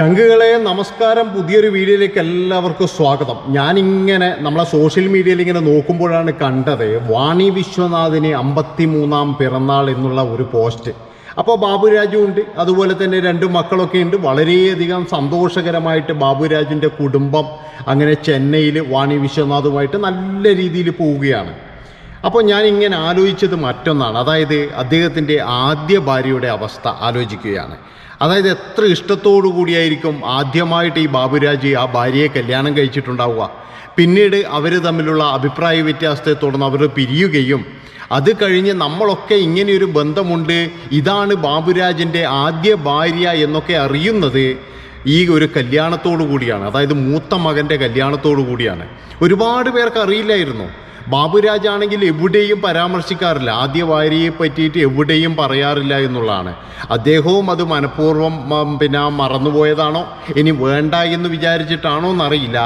ചങ്കുകളെ നമസ്കാരം പുതിയൊരു വീഡിയോയിലേക്ക് എല്ലാവർക്കും സ്വാഗതം. ഞാനിങ്ങനെ നമ്മളെ സോഷ്യൽ മീഡിയയിൽ ഇങ്ങനെ നോക്കുമ്പോഴാണ് കണ്ടത് വാണി വിശ്വനാഥിന് അമ്പത്തി മൂന്നാം പിറന്നാൾ എന്നുള്ള ഒരു പോസ്റ്റ് അപ്പോൾ ബാബുരാജു ഉണ്ട് അതുപോലെ തന്നെ രണ്ട് മക്കളൊക്കെ ഉണ്ട്. വളരെയധികം സന്തോഷകരമായിട്ട് ബാബുരാജിന്റെ കുടുംബം അങ്ങനെ ചെന്നൈയിൽ വാണി വിശ്വനാഥുമായിട്ട് നല്ല രീതിയിൽ പോവുകയാണ്. അപ്പോൾ ഞാൻ ഇങ്ങനെ ആലോചിച്ചത് മറ്റൊന്നാണ്. അതായത് അദ്ദേഹത്തിന്റെ ആദ്യ ഭാര്യയുടെ അവസ്ഥ ആലോചിക്കുകയാണ്. അതായത് എത്ര ഇഷ്ടത്തോടു കൂടിയായിരിക്കും ആദ്യമായിട്ട് ഈ ബാബുരാജ് ആ ഭാര്യയെ കല്യാണം കഴിച്ചിട്ടുണ്ടാവുക. പിന്നീട് അവർ തമ്മിലുള്ള അഭിപ്രായ വ്യത്യാസത്തെ തുടർന്ന് അവർ പിരിയുകയും അത് കഴിഞ്ഞ് നമ്മളൊക്കെ ഇങ്ങനെയൊരു ബന്ധമുണ്ട് ഇതാണ് ബാബുരാജിന്റെ ആദ്യ ഭാര്യ എന്നൊക്കെ അറിയുന്നത് ഈ ഒരു കല്യാണത്തോടു കൂടിയാണ്. അതായത് മൂത്ത മകന്റെ കല്യാണത്തോടു കൂടിയാണ്. ഒരുപാട് പേർക്ക് അറിയില്ലായിരുന്നു. ബാബുരാജ് ആണെങ്കിൽ എവിടെയും പരാമർശിക്കാറില്ല. ആദ്യ ഭാര്യയെ പറ്റിയിട്ട് എവിടെയും പറയാറില്ല എന്നുള്ളതാണ്. അദ്ദേഹവും അത് മനഃപൂർവം പിന്നെ മറന്നുപോയതാണോ? ഇനി വേണ്ട എന്ന് വിചാരിച്ചിട്ടാണോ എന്നറിയില്ല.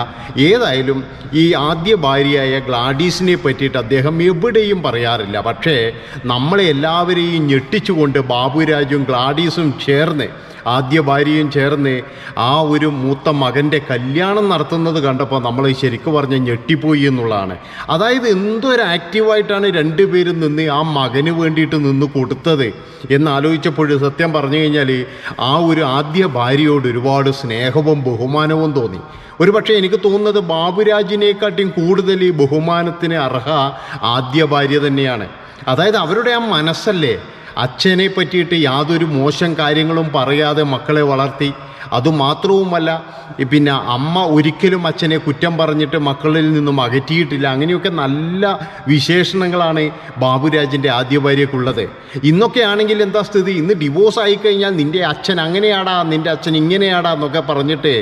ഏതായാലും ഈ ആദ്യ ഭാര്യയായ ഗ്ലാഡീസിനെ പറ്റിയിട്ട് അദ്ദേഹം എവിടെയും പറയാറില്ല. പക്ഷേ നമ്മളെല്ലാവരെയും ഞെട്ടിച്ചുകൊണ്ട് ബാബുരാജും ഗ്ലാഡീസും ചേർന്ന് ആദ്യ ഭാര്യയും ചേർന്ന് ആ ഒരു മൂത്ത മകന്റെ കല്യാണം നടത്തുന്നത് കണ്ടപ്പോൾ നമ്മൾ ശരിക്കും പറഞ്ഞ ഞെട്ടിപ്പോയി എന്നുള്ളതാണ്. അതായത് എന്തൊരു ആക്റ്റീവായിട്ടാണ് രണ്ടുപേരും നിന്ന് ആ മകന് വേണ്ടിയിട്ട് നിന്ന് കൊടുത്തത് എന്നാലോചിച്ചപ്പോൾ സത്യം പറഞ്ഞു കഴിഞ്ഞാൽ ആ ഒരു ആദ്യ ഭാര്യയോട് ഒരുപാട് സ്നേഹവും ബഹുമാനവും തോന്നി. ഒരുപക്ഷെ എനിക്ക് തോന്നുന്നത് ബാബുരാജിനെക്കാട്ടിയും കൂടുതൽ ബഹുമാനത്തിന് അർഹ ആദ്യ ഭാര്യ തന്നെയാണ്. അതായത് അവരുടെ ആ മനസ്സല്ലേ? അച്ഛനെ പറ്റിയിട്ട് യാതൊരു മോശം കാര്യങ്ങളും പറയാതെ മക്കളെ വളർത്തി അതുമാത്രവുമല്ല പിന്നെ അമ്മ ഒരിക്കലും അച്ഛനെ കുറ്റം പറഞ്ഞിട്ട് മക്കളിൽ നിന്നും അകറ്റിയിട്ടില്ല. അങ്ങനെയൊക്കെ നല്ല വിശേഷണങ്ങളാണ് ബാബുരാജിന്റെ ആദ്യ ഭാര്യക്കുള്ളത് ഇന്നൊക്കെ ആണെങ്കിൽ എന്താ സ്ഥിതി? ഇന്ന് ഡിവോഴ്സ് ആയിക്കഴിഞ്ഞാൽ നിന്റെ അച്ഛൻ അങ്ങനെയാടാ നിന്റെ അച്ഛൻ ഇങ്ങനെയാടാ എന്നൊക്കെ പറഞ്ഞിട്ട്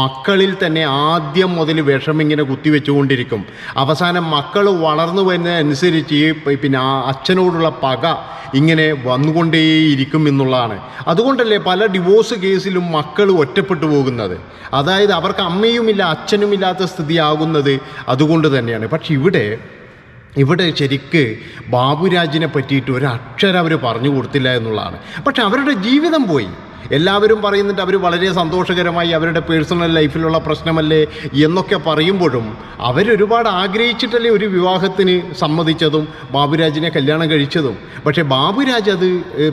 മക്കളിൽ തന്നെ ആദ്യം മുതൽ വിഷം ഇങ്ങനെ കുത്തിവെച്ചുകൊണ്ടിരിക്കും. അവസാനം മക്കൾ വളർന്നു വരുന്നതനുസരിച്ച് ഈ പിന്നെ ആ അച്ഛനോടുള്ള പക ഇങ്ങനെ വന്നുകൊണ്ടേയിരിക്കും എന്നുള്ളതാണ്. അതുകൊണ്ടല്ലേ പല ഡിവോഴ്സ് കേസിലും മക്കൾ ഒറ്റപ്പെട്ടു പോകുന്നത്. അതായത് അവർക്ക് അമ്മയുമില്ല അച്ഛനുമില്ലാത്ത സ്ഥിതിയാകുന്നത് അതുകൊണ്ട് തന്നെയാണ്. പക്ഷെ ഇവിടെ ഇവിടെ ശരിക്ക് ബാബുരാജിനെ പറ്റിയിട്ട് ഒരു അക്ഷരം അവർ പറഞ്ഞു കൊടുത്തില്ല എന്നുള്ളതാണ്. പക്ഷെ അവരുടെ ജീവിതം പോയി. എല്ലാവരും പറയുന്നുണ്ട് അവർ വളരെ സന്തോഷകരമായി അവരുടെ പേഴ്സണൽ ലൈഫിലുള്ള പ്രശ്നമല്ലേ എന്നൊക്കെ പറയുമ്പോഴും അവരൊരുപാട് ആഗ്രഹിച്ചിട്ടല്ലേ ഒരു വിവാഹത്തിന് സമ്മതിച്ചതും ബാബുരാജിനെ കല്യാണം കഴിച്ചതും. പക്ഷേ ബാബുരാജ് അത്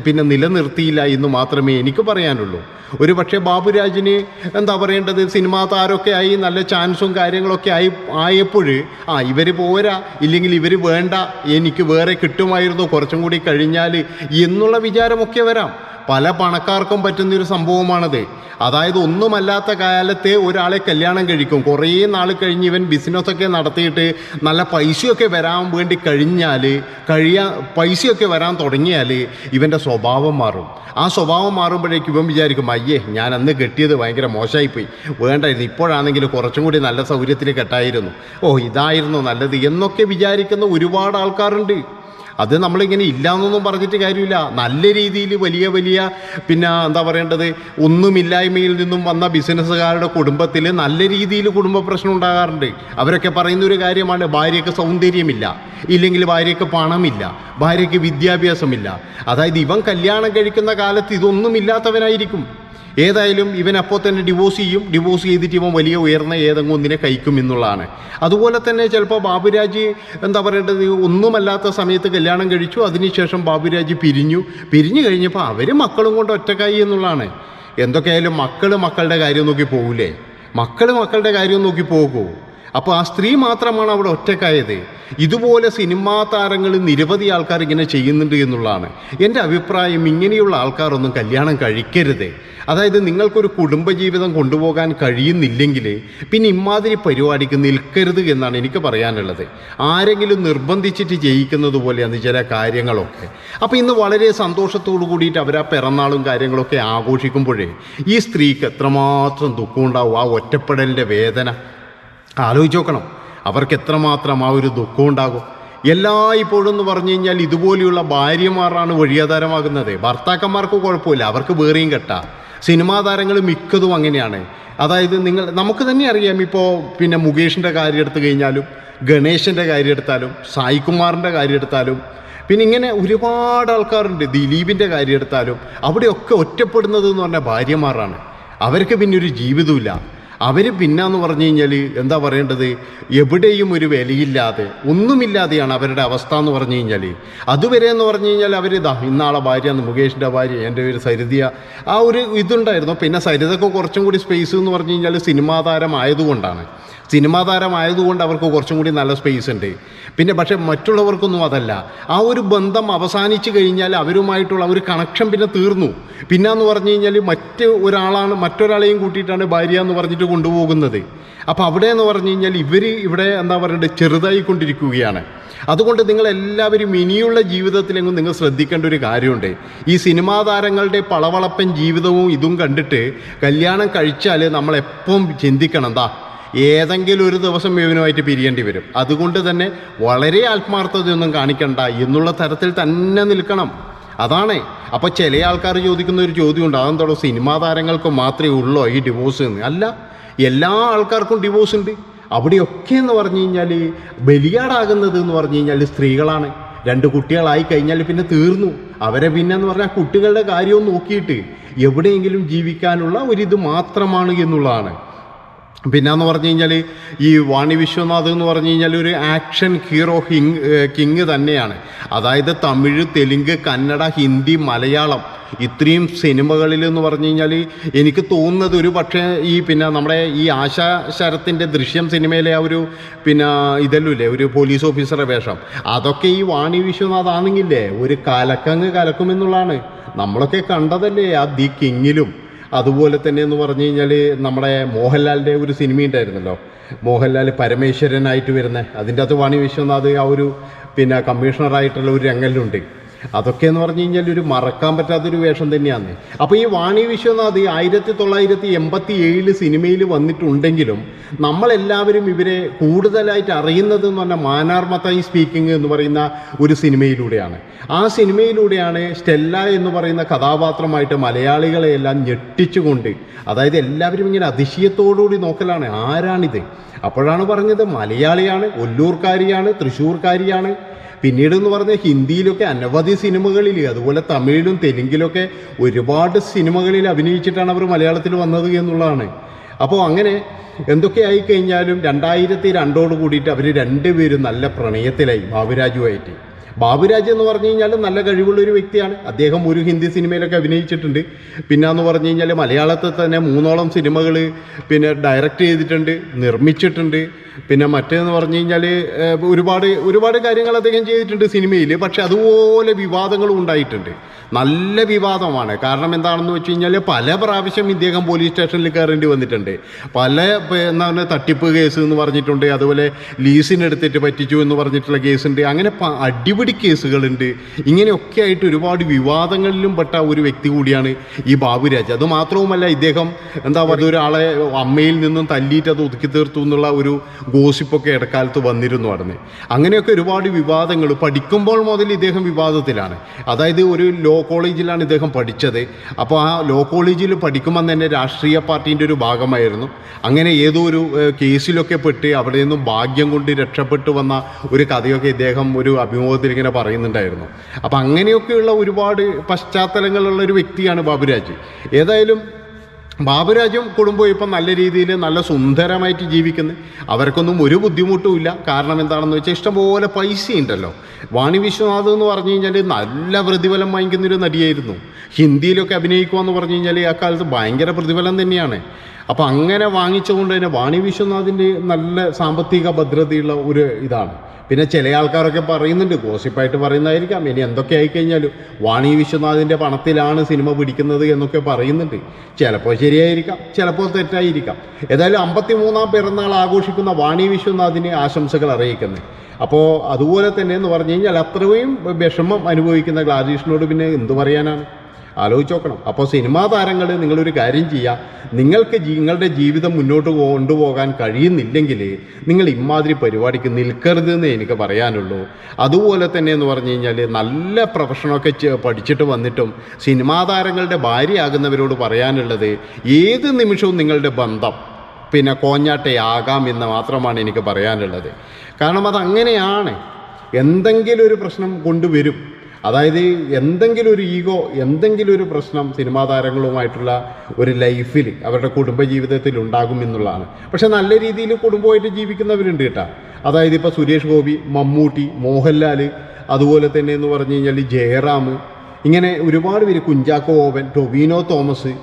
പിന്നെ നിലനിർത്തിയില്ല എന്ന് മാത്രമേ എനിക്ക് പറയാനുള്ളൂ. ഒരു പക്ഷേ ബാബുരാജിന് എന്താ പറയേണ്ടത് സിനിമാ താരമൊക്കെ ആയി നല്ല ചാൻസും കാര്യങ്ങളൊക്കെ ആയി ആയപ്പോൾ ആ ഇവർ പോരാ ഇല്ലെങ്കിൽ ഇവർ വേണ്ട എനിക്ക് വേറെ കിട്ടുമായിരുന്നു കുറച്ചും കൂടി കഴിഞ്ഞാൽ എന്നുള്ള വിചാരമൊക്കെ വരാം. പല പണക്കാർക്കും പറ്റുന്നൊരു സംഭവമാണത്. അതായത് ഒന്നുമല്ലാത്ത കാലത്തെ ഒരാളെ കല്യാണം കഴിക്കും. കുറേ നാൾ കഴിഞ്ഞ് ഇവൻ ബിസിനസ്സൊക്കെ നടത്തിയിട്ട് നല്ല പൈസയൊക്കെ വരാൻ വേണ്ടി കഴിഞ്ഞാൽ കഴിയാ പൈസയൊക്കെ വരാൻ തുടങ്ങിയാൽ ഇവന്റെ സ്വഭാവം മാറും. ആ സ്വഭാവം മാറുമ്പോഴേക്കും ഇവൻ വിചാരിക്കും അയ്യേ ഞാൻ അന്ന് കെട്ടിയത് ഭയങ്കര മോശമായിപ്പോയി. വേണ്ടായിരുന്നു ഇപ്പോഴാണെങ്കിൽ കുറച്ചും കൂടി നല്ല സൗകര്യത്തിൽ കെട്ടായിരുന്നു. ഓ ഇതായിരുന്നു നല്ലത് എന്നൊക്കെ വിചാരിക്കുന്ന ഒരുപാട് ആൾക്കാരുണ്ട്. അത് നമ്മളിങ്ങനെ ഇല്ലയെന്നൊന്നും പറഞ്ഞിട്ട് കാര്യമില്ല. നല്ല രീതിയിൽ വലിയ വലിയ പിന്നെ എന്താ പറയേണ്ടത്? ഒന്നുമില്ലായ്മയിൽ നിന്നും വന്ന ബിസിനസ്സുകാരുടെ കുടുംബത്തിൽ നല്ല രീതിയിൽ കുടുംബ പ്രശ്നം ഉണ്ടാകാറുണ്ട്. അവരൊക്കെ പറയുന്ന ഒരു കാര്യമാണ് ഭാര്യയ്ക്ക് സൗന്ദര്യമില്ല. ഇല്ലെങ്കിൽ ഭാര്യയ്ക്ക് പണമില്ല. ഭാര്യയ്ക്ക് വിദ്യാഭ്യാസമില്ല. അതായത് ഇവൻ കല്യാണം കഴിക്കുന്ന കാലത്ത് ഇതൊന്നും ഇല്ലാത്തവനായിരിക്കും ഏതായാലും ഇവൻ അപ്പോൾ തന്നെ ഡിവോഴ്സ് ചെയ്യും. ഡിവോഴ്സ് ചെയ്തിട്ട് ഇവൻ വലിയ ഉയർന്ന ഏതെങ്കിലും ഒന്നിനെ കഴിക്കും എന്നുള്ളതാണ്. അതുപോലെ തന്നെ ചിലപ്പോൾ ബാബുരാജ് എന്താ പറയേണ്ടത്? ഒന്നുമല്ലാത്ത സമയത്ത് കല്യാണം കഴിച്ചു. അതിനുശേഷം ബാബുരാജ് പിരിഞ്ഞു. പിരിഞ്ഞു കഴിഞ്ഞപ്പോൾ അവർ മക്കളും കൊണ്ട് ഒറ്റക്കായി എന്നുള്ളതാണ്. എന്തൊക്കെയായാലും മക്കൾ മക്കളുടെ കാര്യം നോക്കി പോകൂലേ? മക്കൾ മക്കളുടെ കാര്യം നോക്കി പോകൂ അപ്പോൾ ആ സ്ത്രീ മാത്രമാണ് അവിടെ ഒറ്റക്കായത് ഇതുപോലെ സിനിമാ താരങ്ങൾ നിരവധി ആൾക്കാർ ഇങ്ങനെ ചെയ്യുന്നുണ്ട് എന്നുള്ളതാണ്. എന്റെ അഭിപ്രായം ഇങ്ങനെയുള്ള ആൾക്കാരൊന്നും കല്യാണം കഴിക്കരുത്. അതായത് നിങ്ങൾക്കൊരു കുടുംബജീവിതം കൊണ്ടുപോകാൻ കഴിയുന്നില്ലെങ്കിൽ പിന്നെ ഇമാതിരി പരിപാടിക്ക് നിൽക്കരുത് എന്നാണ് എനിക്ക് പറയാനുള്ളത്. ആരെങ്കിലും നിർബന്ധിച്ചിട്ട് ചെയ്യിക്കുന്നത് പോലെയാണ് ചില കാര്യങ്ങളൊക്കെ. അപ്പോൾ ഇന്ന് വളരെ സന്തോഷത്തോടു കൂടിയിട്ട് അവർ ആ പിറന്നാളും കാര്യങ്ങളൊക്കെ ആഘോഷിക്കുമ്പോഴേ ഈ സ്ത്രീക്ക് എത്രമാത്രം ദുഃഖമുണ്ടാവും ആ ഒറ്റപ്പെടലിന്റെ വേദന. ആലോചിച്ച് നോക്കണം അവർക്ക് എത്രമാത്രം ആ ഒരു ദുഃഖം ഉണ്ടാകും? എല്ലാ ഇപ്പോഴും എന്ന് പറഞ്ഞു കഴിഞ്ഞാൽ ഇതുപോലെയുള്ള ഭാര്യമാരാണ് വഴിയാധാരമാകുന്നത്. ഭർത്താക്കന്മാർക്ക് കുഴപ്പമില്ല അവർക്ക് വേറെയും കെട്ട. സിനിമാ താരങ്ങൾ മിക്കതും അങ്ങനെയാണ്. അതായത് നിങ്ങൾ നമുക്ക് തന്നെ അറിയാം ഇപ്പോൾ പിന്നെ മുകേഷിന്റെ കാര്യം എടുത്തു കഴിഞ്ഞാലും ഗണേശന്റെ കാര്യം എടുത്താലും സായികുമാറിന്റെ കാര്യം എടുത്താലും പിന്നെ ഇങ്ങനെ ഒരുപാട് ആൾക്കാരുണ്ട്. ദിലീപിന്റെ കാര്യം എടുത്താലും അവിടെയൊക്കെ ഒറ്റപ്പെടുന്നത് എന്ന് പറഞ്ഞാൽ ഭാര്യമാരാണ്. അവർക്ക് പിന്നെ ഒരു ജീവിതമില്ല അവർ പിന്നെന്ന് പറഞ്ഞു കഴിഞ്ഞാൽ എന്താ പറയേണ്ടത്? എവിടെയും ഒരു വിലയില്ലാതെ ഒന്നുമില്ലാതെയാണ് അവരുടെ അവസ്ഥ എന്ന് പറഞ്ഞു കഴിഞ്ഞാൽ അതുവരെ എന്ന് പറഞ്ഞു കഴിഞ്ഞാൽ അവർ ഇതാ ഇന്നാളെ ഭാര്യ മുകേഷിന്റെ ഭാര്യ എന്റെ പേര് സരിതിയ. ആ ഒരു ഇതുണ്ടായിരുന്നു. പിന്നെ സരിതക്ക് കുറച്ചും കൂടി സ്പേസ് എന്ന് പറഞ്ഞു കഴിഞ്ഞാൽ സിനിമാ താരമായതുകൊണ്ടാണ് സിനിമാ താരമായതുകൊണ്ട് അവർക്ക് കുറച്ചും കൂടി നല്ല സ്പേസ് ഉണ്ട്. പിന്നെ പക്ഷേ മറ്റുള്ളവർക്കൊന്നും അതല്ല. ആ ഒരു ബന്ധം അവസാനിച്ചു കഴിഞ്ഞാൽ അവരുമായിട്ടുള്ള ഒരു കണക്ഷൻ പിന്നെ തീർന്നു. പിന്നെ എന്ന് പറഞ്ഞു കഴിഞ്ഞാൽ മറ്റ് ഒരാളാണ് മറ്റൊരാളെയും കൂട്ടിയിട്ടാണ് ഭാര്യ എന്ന് പറഞ്ഞിട്ട് കൊണ്ടുപോകുന്നത്. അപ്പോൾ അവിടെ എന്ന് പറഞ്ഞു കഴിഞ്ഞാൽ ഇവർ ഇവിടെ എന്താ പറയണ്ടത് ചെറുതായിക്കൊണ്ടിരിക്കുകയാണ്. അതുകൊണ്ട് നിങ്ങൾ എല്ലാവരും ഇനിയുള്ള ജീവിതത്തിലെങ്ങും നിങ്ങൾ ശ്രദ്ധിക്കേണ്ട ഒരു കാര്യമുണ്ട്. ഈ സിനിമാ താരങ്ങളുടെ പളവളപ്പൻ ജീവിതവും ഇതും കണ്ടിട്ട് കല്യാണം കഴിച്ചാൽ നമ്മളെപ്പം ചിന്തിക്കണം എന്താ ഏതെങ്കിലും ഒരു ദിവസം ഇവനുമായിട്ട് പിരിയേണ്ടി വരും. അതുകൊണ്ട് തന്നെ വളരെ ആത്മാർത്ഥതയൊന്നും കാണിക്കണ്ട. എന്നുള്ള തരത്തിൽ തന്നെ നിൽക്കണം. അതാണ്. അപ്പോൾ ചില ആൾക്കാർ ചോദിക്കുന്ന ഒരു ചോദ്യമുണ്ട് അതെന്താണോ സിനിമാ താരങ്ങൾക്ക് മാത്രമേ ഉള്ളൂ ഈ ഡിവോഴ്സ് എന്ന്? അല്ല. എല്ലാ ആൾക്കാർക്കും ഡിവോഴ്സ് ഉണ്ട്. അവിടെയൊക്കെ എന്ന് പറഞ്ഞു കഴിഞ്ഞാൽ ബലിയാടാകുന്നത് എന്ന് പറഞ്ഞു കഴിഞ്ഞാൽ സ്ത്രീകളാണ്. രണ്ട് കുട്ടികളായി കഴിഞ്ഞാൽ പിന്നെ തീർന്നു. അവരെ പിന്നെ എന്ന് പറഞ്ഞാൽ കുട്ടികളുടെ കാര്യവും നോക്കിയിട്ട് എവിടെയെങ്കിലും ജീവിക്കാനുള്ള ഒരിത് മാത്രമാണ് എന്നുള്ളതാണ്. പിന്നെന്ന് പറഞ്ഞു കഴിഞ്ഞാൽ ഈ വാണി വിശ്വനാഥ് എന്ന് പറഞ്ഞു കഴിഞ്ഞാൽ ഒരു ആക്ഷൻ ഹീറോ ഹിങ് കിങ് തന്നെയാണ്. അതായത് തമിഴ് തെലുങ്ക് കന്നഡ ഹിന്ദി മലയാളം ഇത്രയും സിനിമകളിൽ എന്ന് പറഞ്ഞു കഴിഞ്ഞാൽ എനിക്ക് തോന്നുന്നത് ഒരു പക്ഷേ ഈ പിന്നെ നമ്മുടെ ഈ ആശാ ശരത്തിന്റെ ദൃശ്യം സിനിമയിലെ ആ ഒരു പിന്നെ ഇതല്ലേ ഒരു പോലീസ് ഓഫീസറുടെ വേഷം. അതൊക്കെ ഈ വാണി വിശ്വനാഥ് ആണെങ്കിലേ ഒരു കലക്കങ്ങ് കലക്കുമെന്നുള്ളതാണ്. നമ്മളൊക്കെ കണ്ടതല്ലേ ആ ദി കിങ്ങിലും. അതുപോലെ തന്നെ എന്ന് പറഞ്ഞു കഴിഞ്ഞാൽ നമ്മുടെ മോഹൻലാലിന്റെ ഒരു സിനിമ ഉണ്ടായിരുന്നല്ലോ. മോഹൻലാൽ പരമേശ്വരനായിട്ട് വരുന്ന. അതിന്റെ അകത്ത് വാണി വിശ്വനാഥ് ആ ഒരു പിന്നെ കമ്മീഷണറായിട്ടുള്ള ഒരു രംഗലുണ്ട് അതൊക്കെ എന്ന് പറഞ്ഞു കഴിഞ്ഞാൽ ഒരു മറക്കാൻ പറ്റാത്തൊരു വേഷം തന്നെയാണ്. അപ്പോൾ ഈ വാണി വിശ്വനാഥ് ആയിരത്തി തൊള്ളായിരത്തി എൺപത്തി ഏഴിൽ സിനിമയിൽ വന്നിട്ടുണ്ടെങ്കിലും നമ്മളെല്ലാവരും ഇവരെ കൂടുതലായിട്ട് അറിയുന്നത് എന്ന് പറഞ്ഞാൽ മാനാർമത്തായി സ്പീക്കിംഗ് എന്ന് പറയുന്ന ഒരു സിനിമയിലൂടെയാണ്. ആ സിനിമയിലൂടെയാണ് സ്റ്റെല്ല എന്ന് പറയുന്ന കഥാപാത്രമായിട്ട് മലയാളികളെയെല്ലാം ഞെട്ടിച്ചുകൊണ്ട് അതായത് എല്ലാവരും ഇങ്ങനെ അതിശയത്തോടുകൂടി നോക്കലാണ് ആരാണിത്. അപ്പോഴാണ് പറഞ്ഞത് മലയാളിയാണ് ഒല്ലൂർക്കാരിയാണ് തൃശ്ശൂർക്കാരിയാണ് പിന്നീട് എന്ന് പറഞ്ഞാൽ ഹിന്ദിയിലൊക്കെ അനവധി സിനിമകളിൽ അതുപോലെ തമിഴിലും തെലുങ്കിലൊക്കെ ഒരുപാട് സിനിമകളിൽ അഭിനയിച്ചിട്ടാണ് അവർ മലയാളത്തിൽ വന്നത് എന്നുള്ളതാണ്. അപ്പോൾ അങ്ങനെ എന്തൊക്കെ ആയിക്കഴിഞ്ഞാലും രണ്ടായിരത്തി രണ്ടോട് കൂടിയിട്ട് അവർ രണ്ടുപേരും നല്ല പ്രണയത്തിലായി ബാബുരാജുമായിട്ട് ബാബുരാജ് എന്ന് പറഞ്ഞു കഴിഞ്ഞാൽ നല്ല കഴിവുള്ള ഒരു വ്യക്തിയാണ്. അദ്ദേഹം ഒരു ഹിന്ദി സിനിമയിലൊക്കെ അഭിനയിച്ചിട്ടുണ്ട്. പിന്നെ എന്ന് പറഞ്ഞു കഴിഞ്ഞാൽ മലയാളത്തിൽ തന്നെ മൂന്നോളം സിനിമകൾ പിന്നെ ഡയറക്റ്റ് ചെയ്തിട്ടുണ്ട് നിർമ്മിച്ചിട്ടുണ്ട്. പിന്നെ മറ്റേന്ന് പറഞ്ഞു കഴിഞ്ഞാൽ ഒരുപാട് ഒരുപാട് കാര്യങ്ങൾ അദ്ദേഹം ചെയ്തിട്ടുണ്ട് സിനിമയിൽ പക്ഷെ അതുപോലെ വിവാദങ്ങളും ഉണ്ടായിട്ടുണ്ട്. നല്ല വിവാദമാണ്. കാരണം എന്താണെന്ന് വെച്ച് കഴിഞ്ഞാൽ പല പ്രാവശ്യം ഇദ്ദേഹം പോലീസ് സ്റ്റേഷനിൽ കയറേണ്ടി വന്നിട്ടുണ്ട്. പല എന്താ പറയുക തട്ടിപ്പ് കേസ് എന്ന് പറഞ്ഞിട്ടുണ്ട്. അതുപോലെ ലീസിനെടുത്തിട്ട് പറ്റിച്ചു എന്ന് പറഞ്ഞിട്ടുള്ള കേസുണ്ട്. അങ്ങനെ അടിപിടി കേസുകളുണ്ട്. ഇങ്ങനെയൊക്കെ ആയിട്ട് ഒരുപാട് വിവാദങ്ങളിലും പെട്ട ഒരു വ്യക്തി കൂടിയാണ് ഈ ബാബുരാജ്. അത് മാത്രവുമല്ല ഇദ്ദേഹം എന്താ പറയുക ഒരാളെ അമ്മയിൽ നിന്നും തല്ലിയിട്ട് അത് ഒതുക്കി തീർത്തു എന്നുള്ള ഒരു ഗോസിപ്പൊക്കെ ഇടക്കാലത്ത് വന്നിരുന്നു പറഞ്ഞ് അങ്ങനെയൊക്കെ ഒരുപാട് വിവാദങ്ങൾ. പഠിക്കുമ്പോൾ മുതൽ ഇദ്ദേഹം വിവാദത്തിലാണ്. അതായത് ഒരു ലോ കോളേജിലാണ് ഇദ്ദേഹം പഠിച്ചത്. അപ്പോൾ ആ ലോ കോളേജിൽ പഠിക്കുമ്പോൾ തന്നെ രാഷ്ട്രീയ പാർട്ടീന്റെ ഒരു ഭാഗമായിരുന്നു. അങ്ങനെ ഏതോ ഒരു കേസിലൊക്കെ പെട്ട് അവിടെ നിന്നും ഭാഗ്യം കൊണ്ട് രക്ഷപ്പെട്ടു വന്ന ഒരു കഥയൊക്കെ ഇദ്ദേഹം ഒരു അഭിമുഖത്തിൽ ഇങ്ങനെ പറയുന്നുണ്ടായിരുന്നു. അപ്പോൾ അങ്ങനെയൊക്കെയുള്ള ഒരുപാട് പശ്ചാത്തലങ്ങളുള്ള ഒരു വ്യക്തിയാണ് ബാബുരാജ്. ഏതായാലും ബാബുരാജും കുടുംബവും ഇപ്പം നല്ല രീതിയിൽ നല്ല സുന്ദരമായിട്ട് ജീവിക്കുന്നു. അവർക്കൊന്നും ഒരു ബുദ്ധിമുട്ടുമില്ല കാരണം എന്താണെന്ന് വെച്ചാൽ ഇഷ്ടംപോലെ പൈസ ഉണ്ടല്ലോ. വാണി വിശ്വനാഥ് എന്ന് പറഞ്ഞു കഴിഞ്ഞാൽ നല്ല പ്രതിഫലം വാങ്ങിക്കുന്നൊരു നടിയായിരുന്നു. ഹിന്ദിയിലൊക്കെ അഭിനയിക്കുക എന്ന് പറഞ്ഞു കഴിഞ്ഞാൽ ആ കാലത്ത് ഭയങ്കര പ്രതിഫലം തന്നെയാണ്. അപ്പോൾ അങ്ങനെ വാങ്ങിച്ചുകൊണ്ട് തന്നെ വാണി വിശ്വനാഥിന്റെ നല്ല സാമ്പത്തിക ഭദ്രതയുള്ള ഒരു ഇതാണ്. പിന്നെ ചില ആൾക്കാരൊക്കെ പറയുന്നുണ്ട് ഗോസിപ്പായിട്ട് പറയുന്നതായിരിക്കാം. ഇനി എന്തൊക്കെ ആയിക്കഴിഞ്ഞാലും വാണി വിശ്വനാഥിന്റെ പണത്തിലാണ് സിനിമ പിടിക്കുന്നത് എന്നൊക്കെ പറയുന്നുണ്ട്. ചിലപ്പോൾ ശരിയായിരിക്കാം ചിലപ്പോൾ തെറ്റായിരിക്കാം. ഏതായാലും അമ്പത്തി മൂന്നാം പിറന്നാൾ ആഘോഷിക്കുന്ന വാണി വിശ്വനാഥിന് ആശംസകൾ അറിയിക്കുന്നത് അപ്പോൾ അതുപോലെ തന്നെ എന്ന് പറഞ്ഞു കഴിഞ്ഞാൽ അത്രയും വിഷമം അനുഭവിക്കുന്ന ഗ്ലാജീഷിനോട് പിന്നെ എന്തു പറയാനാണ്? ആലോചിച്ച് നോക്കണം. അപ്പോൾ സിനിമാ താരങ്ങൾ നിങ്ങളൊരു കാര്യം ചെയ്യുക നിങ്ങൾക്ക് നിങ്ങളുടെ ജീവിതം മുന്നോട്ട് കൊണ്ടുപോകാൻ കഴിയുന്നില്ലെങ്കിൽ നിങ്ങൾ ഇമാതിരി പരിപാടിക്ക് നിൽക്കരുത് എന്ന് എനിക്ക് പറയാനുള്ളൂ. അതുപോലെ തന്നെ എന്ന് പറഞ്ഞു കഴിഞ്ഞാൽ നല്ല പ്രൊഫഷനൊക്കെ പഠിച്ചിട്ട് വന്നിട്ടും സിനിമാ താരങ്ങളുടെ ഭാര്യയാകുന്നവരോട് പറയാനുള്ളത് ഏത് നിമിഷവും നിങ്ങളുടെ ബന്ധം പിന്നെ കോഞ്ഞാട്ടയാകാം എന്ന് മാത്രമാണ് എനിക്ക് പറയാനുള്ളത്. കാരണം അതങ്ങനെയാണ്. എന്തെങ്കിലും ഒരു പ്രശ്നം കൊണ്ടുവരും. അതായത് എന്തെങ്കിലും ഒരു ഈഗോ എന്തെങ്കിലും ഒരു പ്രശ്നം സിനിമാ താരങ്ങളുമായിട്ടുള്ള ഒരു ലൈഫിൽ അവരുടെ കുടുംബജീവിതത്തിൽ ഉണ്ടാകും എന്നുള്ളതാണ്. പക്ഷെ നല്ല രീതിയിൽ കുടുംബമായിട്ട് ജീവിക്കുന്നവരുണ്ട് കേട്ടോ. അതായത് ഇപ്പോൾ സുരേഷ് ഗോപി മമ്മൂട്ടി മോഹൻലാൽ അതുപോലെ തന്നെ എന്ന് പറഞ്ഞു കഴിഞ്ഞാൽ ജയറാം. ഇങ്ങനെ ഒരുപാട് പേര് കുഞ്ചാക്കോ ഓവൻ ടൊവിനോ തോമസ്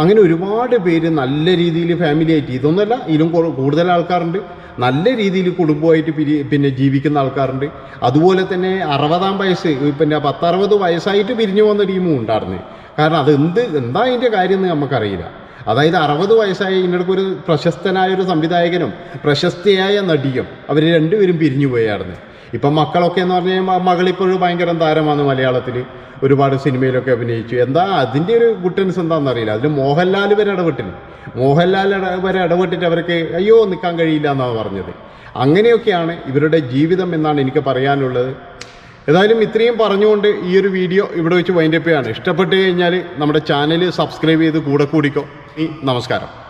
അങ്ങനെ ഒരുപാട് പേര് നല്ല രീതിയിൽ ഫാമിലി ആയിട്ട് ഇതൊന്നുമല്ല ഇതിലും കൂടുതൽ ആൾക്കാരുണ്ട്. നല്ല രീതിയിൽ കുടുംബമായിട്ട് പിരി പിന്നെ ജീവിക്കുന്ന ആൾക്കാരുണ്ട്. അതുപോലെ തന്നെ അറുപതാം വയസ്സ് പിന്നെ പത്തറുപത് വയസ്സായിട്ട് പിരിഞ്ഞു വന്ന ടീമും ഉണ്ടായിരുന്നു. കാരണം അത് എന്ത് എന്താ അതിന്റെ കാര്യം എന്ന് നമുക്കറിയില്ല. അതായത് അറുപത് വയസ്സായ ഇതിനിടയ്ക്ക് ഒരു പ്രശസ്തനായ ഒരു സംവിധായകനും പ്രശസ്തയായ നടിയും അവർ രണ്ടുപേരും പിരിഞ്ഞു പോയായിരുന്നു. ഇപ്പം മക്കളൊക്കെ എന്ന് പറഞ്ഞു കഴിഞ്ഞാൽ മകളിപ്പോഴും ഭയങ്കര താരമാണ് മലയാളത്തിൽ. ഒരുപാട് സിനിമയിലൊക്കെ അഭിനയിച്ചു. എന്താ അതിന്റെ ഒരു ഗുട്ടൻസ് എന്താണെന്ന് അറിയില്ല. അതിൽ മോഹൻലാൽ വരെ ഇടപെട്ടിന് മോഹൻലാൽ വരെ ഇടപെട്ടിട്ട് അവർക്ക് അയ്യോ നിൽക്കാൻ കഴിയില്ല എന്നാണ് പറഞ്ഞത്. അങ്ങനെയൊക്കെയാണ് ഇവരുടെ ജീവിതം എന്നാണ് എനിക്ക് പറയാനുള്ളത്. ഏതായാലും ഇത്രയും പറഞ്ഞുകൊണ്ട് ഈ ഒരു വീഡിയോ ഇവിടെ വെച്ച് വൈൻഡപ്പ് ചെയ്യാണ് ഇഷ്ടപ്പെട്ട് കഴിഞ്ഞാൽ നമ്മുടെ ചാനൽ സബ്സ്ക്രൈബ് ചെയ്ത് കൂടെ കൂടിക്കോ. നമസ്കാരം.